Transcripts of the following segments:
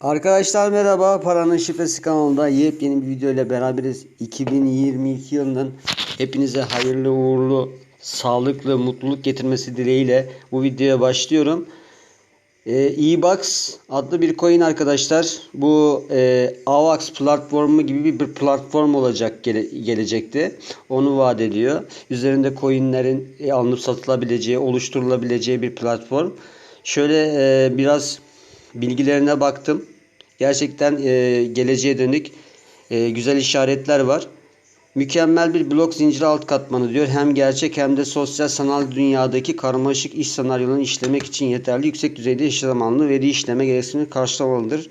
Arkadaşlar merhaba. Paranın Şifresi kanalında yepyeni bir video ile beraberiz. 2022 yılının hepinize hayırlı uğurlu, sağlıklı, mutluluk getirmesi dileğiyle bu videoya başlıyorum. Ee, E-Box adlı bir coin arkadaşlar. Bu e, AVAX platformu gibi bir, platform olacak gele- gelecekti. Onu vaat ediyor. Üzerinde coinlerin e, alınıp satılabileceği, oluşturulabileceği bir platform. Şöyle e, biraz bilgilerine baktım. Gerçekten e, geleceğe dönük e, güzel işaretler var. Mükemmel bir blok zinciri alt katmanı diyor. Hem gerçek hem de sosyal sanal dünyadaki karmaşık iş senaryolarını işlemek için yeterli yüksek düzeyde eş zamanlı veri işleme gereksinimini karşılamalıdır.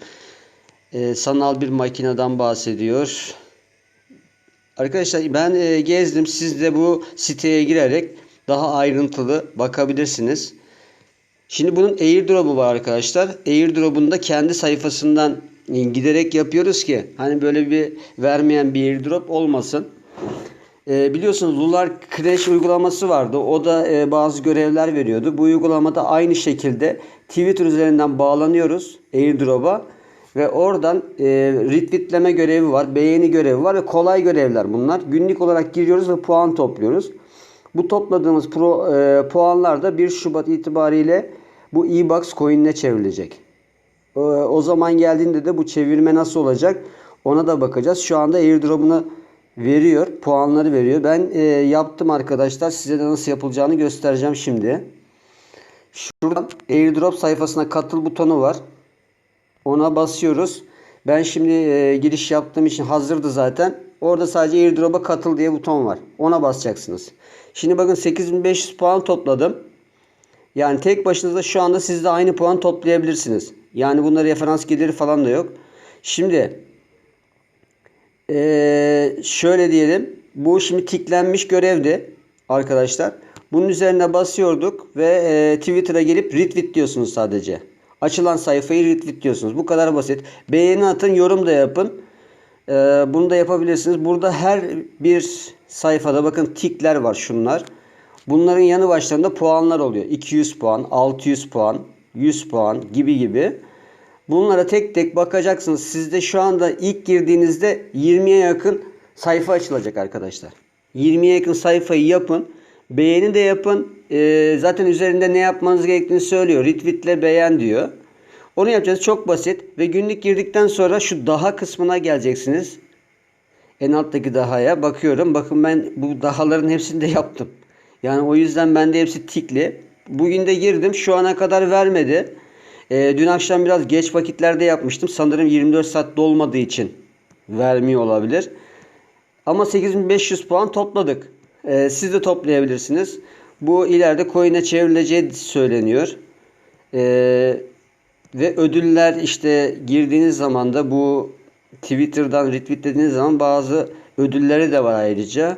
E, sanal bir makineden bahsediyor. Arkadaşlar ben e, gezdim. Siz de bu siteye girerek daha ayrıntılı bakabilirsiniz. Şimdi bunun airdrop'u var arkadaşlar. Airdrop'unu da kendi sayfasından giderek yapıyoruz ki hani böyle bir vermeyen bir airdrop olmasın. E, biliyorsunuz Lunar Crash uygulaması vardı. O da e, bazı görevler veriyordu. Bu uygulamada aynı şekilde Twitter üzerinden bağlanıyoruz airdrop'a ve oradan e, retweetleme görevi var, beğeni görevi var ve kolay görevler bunlar. Günlük olarak giriyoruz ve puan topluyoruz. Bu topladığımız pro, e, puanlar da 1 Şubat itibariyle bu e-box coin'ine çevrilecek. E, o zaman geldiğinde de bu çevirme nasıl olacak ona da bakacağız. Şu anda airdrop'unu veriyor, puanları veriyor. Ben e, yaptım arkadaşlar. Size de nasıl yapılacağını göstereceğim şimdi. Şuradan airdrop sayfasına katıl butonu var. Ona basıyoruz. Ben şimdi e, giriş yaptığım için hazırdı zaten. Orada sadece airdrop'a katıl diye buton var. Ona basacaksınız. Şimdi bakın 8500 puan topladım. Yani tek başınıza şu anda siz de aynı puan toplayabilirsiniz. Yani bunda referans geliri falan da yok. Şimdi ee, şöyle diyelim. Bu şimdi tiklenmiş görevdi arkadaşlar. Bunun üzerine basıyorduk ve e, Twitter'a gelip retweet diyorsunuz sadece. Açılan sayfayı retweet diyorsunuz. Bu kadar basit. Beğeni atın, yorum da yapın. Ee, bunu da yapabilirsiniz. Burada her bir sayfada bakın tikler var şunlar. Bunların yanı başlarında puanlar oluyor. 200 puan, 600 puan, 100 puan gibi gibi. Bunlara tek tek bakacaksınız. Sizde şu anda ilk girdiğinizde 20'ye yakın sayfa açılacak arkadaşlar. 20'ye yakın sayfayı yapın. Beğeni de yapın. Ee, zaten üzerinde ne yapmanız gerektiğini söylüyor. Retweetle beğen diyor. Onu yapacağız. Çok basit. Ve günlük girdikten sonra şu daha kısmına geleceksiniz. En alttaki dahaya bakıyorum. Bakın ben bu dahaların hepsini de yaptım. Yani o yüzden bende hepsi tikli. Bugün de girdim. Şu ana kadar vermedi. Ee, dün akşam biraz geç vakitlerde yapmıştım. Sanırım 24 saat dolmadığı için vermiyor olabilir. Ama 8500 puan topladık. Ee, siz de toplayabilirsiniz. Bu ileride coin'e çevrileceği söyleniyor. Ee, ve ödüller işte girdiğiniz zaman da bu Twitter'dan retweetlediğiniz zaman bazı ödülleri de var ayrıca.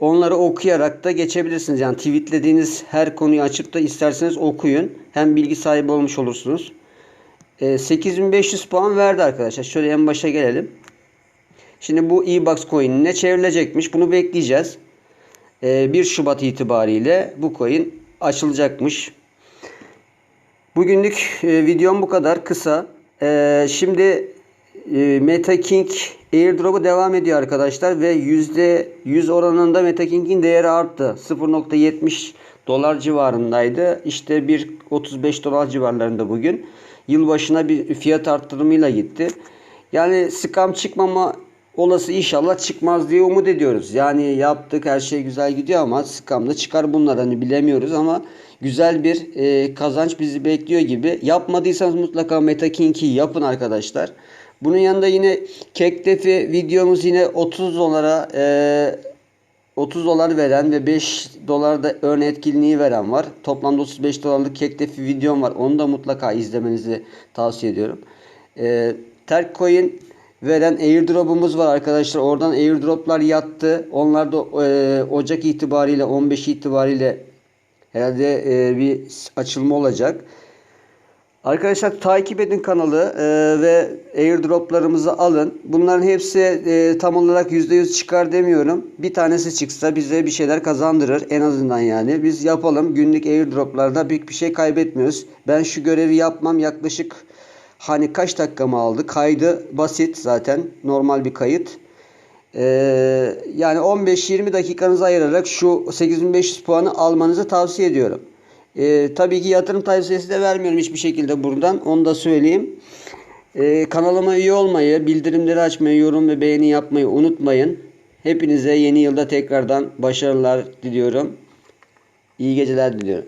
Onları okuyarak da geçebilirsiniz. Yani tweetlediğiniz her konuyu açıp da isterseniz okuyun. Hem bilgi sahibi olmuş olursunuz. Ee, 8500 puan verdi arkadaşlar. Şöyle en başa gelelim. Şimdi bu e-box coin'ine çevrilecekmiş. Bunu bekleyeceğiz. Ee, 1 Şubat itibariyle bu coin açılacakmış. Bugünlük e, videom bu kadar kısa. E, şimdi e, MetaKing airdrop'u devam ediyor arkadaşlar ve %100 oranında MetaKing'in değeri arttı. 0.70 dolar civarındaydı. İşte 1.35 dolar civarlarında bugün. Yılbaşına bir fiyat arttırımıyla gitti. Yani scam çıkmama olası inşallah çıkmaz diye umut ediyoruz. Yani yaptık her şey güzel gidiyor ama scam da çıkar bunlar hani bilemiyoruz ama güzel bir e, kazanç bizi bekliyor gibi. Yapmadıysanız mutlaka MetaKing'i yapın arkadaşlar. Bunun yanında yine Kektefi videomuz yine 30 dolara e, 30 dolar veren ve 5 dolar da earn etkinliği veren var. Toplamda 35 dolarlık Kektefi videom var. Onu da mutlaka izlemenizi tavsiye ediyorum. E, Terkcoin veren airdrop'umuz var arkadaşlar. Oradan airdrop'lar yattı. Onlar da e, Ocak itibariyle 15 itibariyle herhalde e, bir açılma olacak. Arkadaşlar takip edin kanalı e, ve airdroplarımızı alın. Bunların hepsi e, tam olarak %100 çıkar demiyorum. Bir tanesi çıksa bize bir şeyler kazandırır en azından yani. Biz yapalım günlük airdroplarda büyük bir şey kaybetmiyoruz. Ben şu görevi yapmam yaklaşık Hani kaç dakika mı aldı? Kaydı basit zaten. Normal bir kayıt. Ee, yani 15-20 dakikanızı ayırarak şu 8500 puanı almanızı tavsiye ediyorum. Ee, tabii ki yatırım tavsiyesi de vermiyorum hiçbir şekilde buradan. Onu da söyleyeyim. Ee, kanalıma üye olmayı, bildirimleri açmayı, yorum ve beğeni yapmayı unutmayın. Hepinize yeni yılda tekrardan başarılar diliyorum. İyi geceler diliyorum.